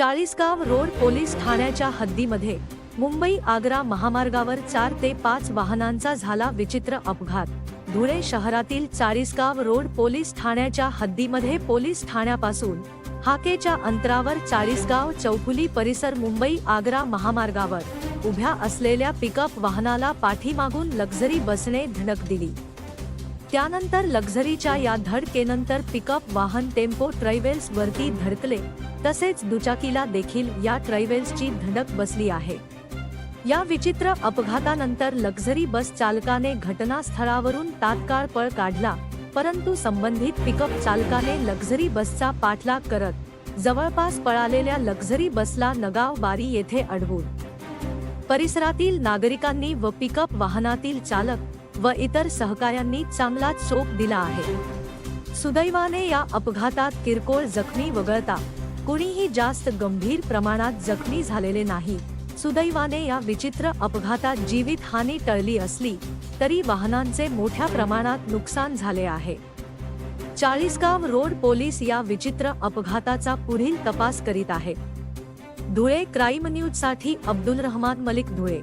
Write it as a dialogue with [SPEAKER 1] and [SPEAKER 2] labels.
[SPEAKER 1] Chalisgaon road police ठाण्याच्या हद्दीमध्ये मुंबई आग्रा महामार्गावर चार ते पाच वाहनांचा झाला विचित्र अपघात. धुळे शहरातील चाळीसगाव रोड पोलीस ठाण्याच्या हद्दीमध्ये पोलीस ठाण्यापासून हाकेच्या अंतरावर चाळीसगाव चौफुली परिसर मुंबई आग्रा महामार्गावर उभ्या असलेल्या पिकअप वाहनाला पाठीमागून लक्झरी बसने धडक दिली. त्यानंतर लक्झरीच्या या धडकेनंतर पिकअप वाहन टेम्पो ट्रॅव्हल्स वरती धडकले. तसेच दुचाकीला देखील या ट्रैवेल्सची धडक बसली आहे. या विचित्र अपघातानंतर लक्झरी बस चालकाने घटनास्थळावरून तात्काळ पळ काढला परंतु संबंधित पिकअप चालकाने लक्झरी बसचा पाठलाग करत जवळपास पळालेल्या लक्झरी बसला नगाव बारी येथे अडवून. परिसरातील नागरिकांनी व पिकअप वाहनातील चालक व इतर सहकाऱ्यांनी चांगलाच चोप दिला आहे. सुदैवाने या अपघातात किरकोळ जखमी वगळता कुणीही जास्त गंभीर प्रमाणात जखमी झालेले नाही. सुदैवाने या विचित्र अपघातात जीवित हानी टळली असली तरी वाहनांचे मोठ्या प्रमाणात नुकसान झाले आहे. चाळीसगाव रोड पोलीस या विचित्र अपघाताचा पुढील तपास करीत आहे. धुळे क्राईम न्यूजसाठी अब्दुल रहमान मलिक धुळे.